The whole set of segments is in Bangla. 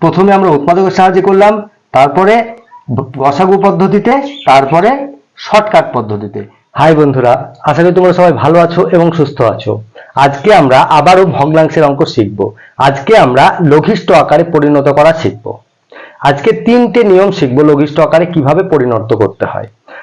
প্রথমে আমরা উৎপাদকের সাহায্যে করলাম, তারপরে গসাগু পদ্ধতিতে, তারপরে শর্টকাট পদ্ধতিতে। হাই বন্ধুরা, আশা করি তোমরা সবাই ভালো আছো এবং সুস্থ আছো। আজকে আমরা আবারও ভগ্নাংশের অঙ্ক শিখব। আজকে আমরা লঘিষ্ঠ আকারে পরিণত করা শিখব। আজকে তিনটে নিয়ম শিখব লঘিষ্ঠ আকারে কীভাবে পরিণত করতে হয়।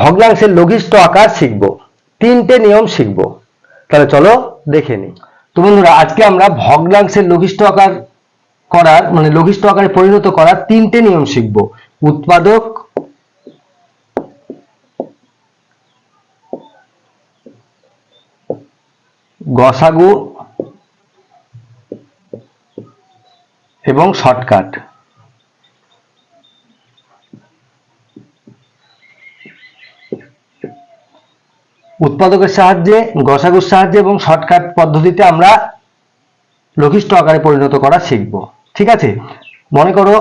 ভগ্নাংশের লঘিষ্ঠ আকার শিখব। তিনটে নিয়ম শিখব। তাহলে চলো দেখে নিই। তো বন্ধুরা, আজকে আমরা ভগ্নাংশের লঘিষ্ঠ আকার করার মানে লঘিষ্ঠ আকারে পরিণত করার তিনটে নিয়ম শিখব। উৎপাদক, গসাগু এবং শর্টকাট। উৎপাদকের সাহায্যে, গসাগুর সাহায্যে এবং শর্টকাট পদ্ধতিতে আমরা লঘিষ্ঠ আকারে পরিণত করা শিখব। ঠিক আছে? মনে করো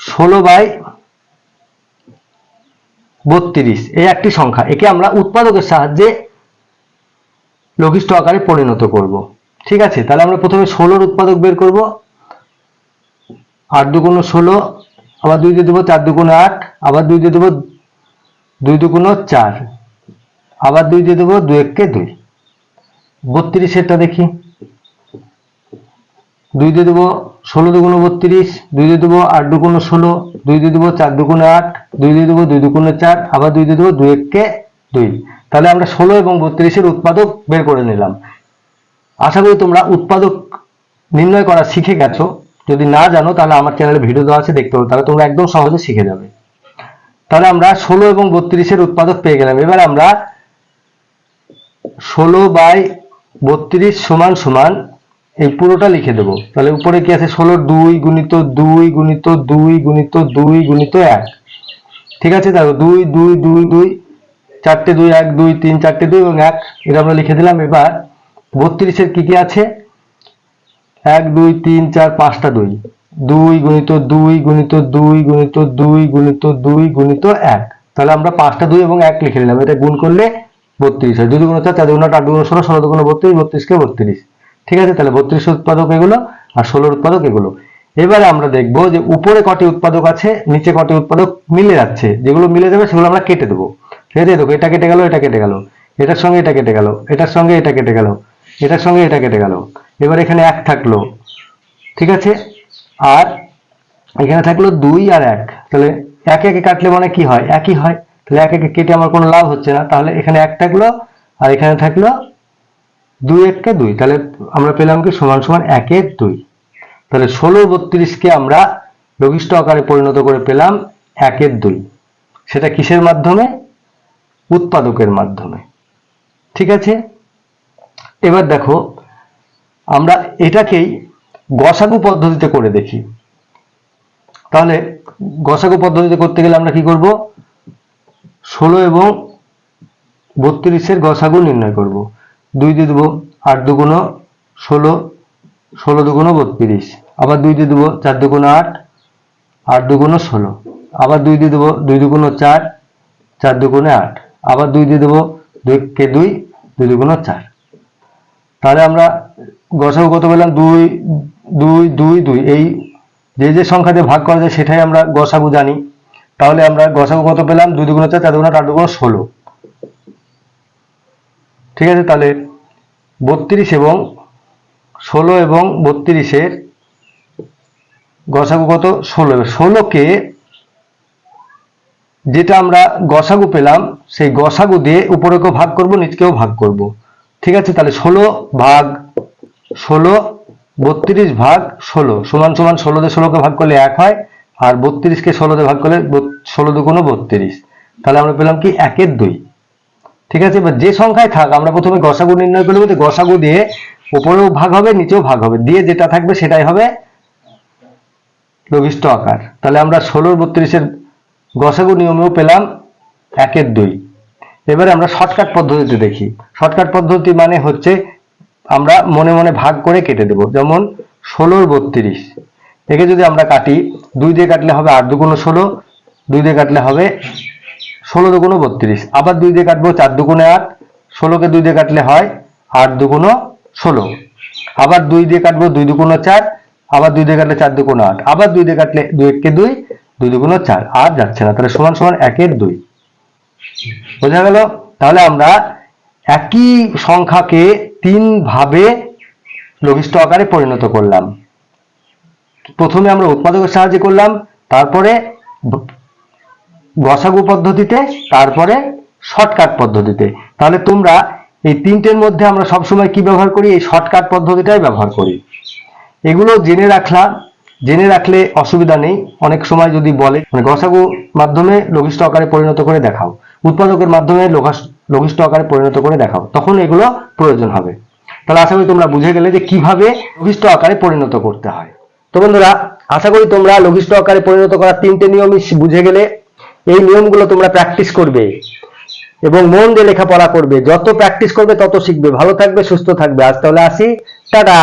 ষোলো বাই বত্রিশ, এই একটি সংখ্যা। একে আমরা উৎপাদকের সাহায্যে লঘিষ্ঠ আকারে পরিণত করব। ঠিক আছে? তাহলে আমরা প্রথমে ষোলোর উৎপাদক বের করব। আট দুগুণ ষোলো, আবার দুই দিয়ে দেবো চার দুগুণ আট, আবার দুই দিয়ে দেবো দুই দুগুণ চার। আবার দুই দিয়ে দেবো দুই এককে দুই। বত্রিশেরটা দেখি। দুই দিয়ে দেবো ষোলো দুগুণ বত্রিশ, দুই দিয়ে দেবো আট দুগুণ ষোলো, দুই দিয়ে দেবো চার দুগুণ আট, দুই দিয়ে দেবো দুই দুগুণ চার, আবার দুই দিয়ে দেবো দুই এককে দুই। তাহলে আমরা ষোলো এবং বত্রিশের উৎপাদক বের করে নিলাম। আশা করি তোমরা উৎপাদক নির্ণয় করা শিখে গেছো। যদি না জানো তাহলে আমার চ্যানেলে ভিডিও দেওয়া আছে, দেখতে পাবো তাহলে তোমরা একদম সহজে শিখে যাবে। তাহলে আমরা ষোলো এবং বত্রিশের উৎপাদক পেয়ে গেলাম। এবার আমরা ষোলো বাই বত্রিশ সমান সমান এই পুরোটা লিখে দেবো। তাহলে উপরে কি আছে? ষোলো দুই গুণিত দুই গুণিত দুই গুণিত দুই গুণিত এক। ঠিক আছে? দেখো দুই দুই দুই দুই, চারটে দুই, এক, দুই, তিন, চারটে দুই এবং এক, এটা আমরা লিখে দিলাম। এবার বত্রিশের কি কি আছে? এক, দুই, তিন, চার, পাঁচটা দুই। দুই গুণিত দুই গুণিত দুই গুণিত দুই গুণিত দুই গুণিত এক। তাহলে আমরা পাঁচটা দুই এবং এক লিখে নিলাম। এটা গুণ করলে বত্রিশ হয়। দুই দুগুণ চার চার দুগুণ আট দুগুণ ষোলো ষোলো দুগুণ বত্রিশ, বত্রিশকে বত্রিশ। ঠিক আছে? তাহলে বত্রিশ উৎপাদক এগুলো আর ষোলোর উৎপাদক এগুলো। এবারে আমরা দেখব যে উপরে কটি উৎপাদক আছে, নিচে কটি উৎপাদক মিলে যাচ্ছে। যেগুলো মিলে যাবে সেগুলো আমরা কেটে দেবো। ঠিক আছে? দেখো, এটা কেটে গেল, এটা কেটে গেল। এটার সঙ্গে এটা কেটে গেল, এটার সঙ্গে এটা কেটে গেল, এটার সঙ্গে এটা কেটে গেল। এবার এখানে এক থাকল। ঠিক আছে? আর এখানে থাকল দুই আর এক। তাহলে এক একে কাটলে মানে কি হয়? একই হয়। তাহলে এক একে কেটে আমার কোনো লাভ হচ্ছে না। তাহলে এখানে এক থাকল আর এখানে থাকল দুই এককে দুই। তাহলে আমরা পেলাম কি সমান সমান একের দুই। তাহলে ষোলো বত্রিশকে আমরা লঘিষ্ঠ আকারে পরিণত করে পেলাম একের দুই। সেটা কিসের মাধ্যমে? উৎপাদকের মাধ্যমে। ঠিক আছে? এবার দেখো, আমরা এটাকেই গসাগু পদ্ধতিতে করে দেখি। তাহলে গসাগু পদ্ধতিতে করতে গেলে আমরা কি করব? ষোলো এবং বত্রিশের গসাগু নির্ণয় করব। দুই দিয়ে দেবো আট দুগুণ ষোলো ষোলো দুগুণ বত্রিশ। আবার দুই দিয়ে দেবো চার দুগুণ আট আট দুগুণ ষোলো। আবার দুই দিয়ে দেবো দুই দুগুণ চার চার দুগুণে আট। আবার দুই দিয়ে দেবো দুই কে দুই দুই দুগুণ চার। তাহলে আমরা গসাগু কত পেলাম? দুই দুই দুই দুই, এই যে যে সংখ্যা দিয়ে ভাগ করা যায়, সেটাই আমরা গসাগু জানি। তাহলে আমরা গসাগু কত পেলাম? দুই দুগুণ চার চার দুগুণ আট দুগুণ ষোলো। ঠিক আছে? তাহলে বত্রিশ এবং ষোলো এবং বত্রিশের গসাগু কত? ষোলো। ষোলোকে যেটা আমরা গসাগু পেলাম, সেই গসাগু দিয়ে উপরেকেও ভাগ করব, নিচকেও ভাগ করব। ঠিক আছে? তাহলে ষোলো ভাগ ষোলো বত্রিশ ভাগ ষোলো, সমান সমান ষোলো ষোলোকে ভাগ করলে এক হয়, আর বত্রিশকে ষোলো দিয়ে ভাগ করলে ষোলো দুগুণ বত্রিশ। তাহলে আমরা পেলাম কি? একের দুই। ঠিক আছে? এবার যে সংখ্যায় থাক, আমরা প্রথমে গসাগু নির্ণয় করব যে গসাগু দিয়ে উপরেও ভাগ হবে, নিচেও ভাগ হবে। দিয়ে যেটা থাকবে সেটাই হবে লঘিষ্ঠ আকার। তাহলে আমরা ষোলোর বত্রিশের গসাগু নিয়মেও পেলাম একের দুই। এবারে আমরা শর্টকাট পদ্ধতিতে দেখি। শর্টকাট পদ্ধতি মানে হচ্ছে আমরা মনে মনে ভাগ করে কেটে দেব। যেমন ষোলোর বত্রিশ। একে যদি আমরা কাটি, দুই দিয়ে কাটলে হবে আট দুগুণ ষোলো, দুই দিয়ে কাটলে হবে ষোলো দুগুণ বত্রিশ। আবার দুই দিয়ে কাটবো চার দুগুণে আট, ষোলোকে দুই দিয়ে কাটলে হয় আট দুগুণ ষোলো। আবার দুই দিয়ে কাটবো দুই দুগুণ চার, আবার দুই দিয়ে কাটলে চার দুগুণ আট। আবার দুই দিয়ে কাটলে দুই এককে দুই দুই দুগুণ চার। আর যাচ্ছে না, তাহলে সমান সমান একের দুই। বোঝা গেল? তাহলে আমরা একই সংখ্যাকে তিন ভাবে লঘিষ্ঠ আকারে পরিণত করলাম। প্রথমে আমরা উৎপাদকের সাহায্যে করলাম, তারপরে গসাগু পদ্ধতিতে, তারপরে শর্টকাট পদ্ধতিতে। তাহলে তোমরা এই তিনটের মধ্যে আমরা সবসময় কি ব্যবহার করি? এই শর্টকাট পদ্ধতিটাই ব্যবহার করি। এগুলো জেনে রাখলাম। জেনে রাখলে অসুবিধা নেই। অনেক সময় যদি বলে মানে গসাগু মাধ্যমে লঘিষ্ঠ আকারে পরিণত করে দেখাও। উৎপাদকের মাধ্যমে লঘিষ্ঠ আকারে পরিণত করে দেখাও তখন এগুলো প্রয়োজন হবে। তাহলে আশা করি তোমরা বুঝে গেলে যে কীভাবে লঘিষ্ঠ আকারে পরিণত করতে হয়। তো বন্ধুরা, আশা করি তোমরা লঘিষ্ঠ আকারে পরিণত করার তিনটে নিয়মই বুঝে গেলে এই নিয়মগুলো তোমরা প্র্যাকটিস করবে এবং মন দিয়ে লেখাপড়া করবে। যত প্র্যাকটিস করবে তত শিখবে। ভালো থাকবে, সুস্থ থাকবে। আজ তাহলে আসি। টাটা!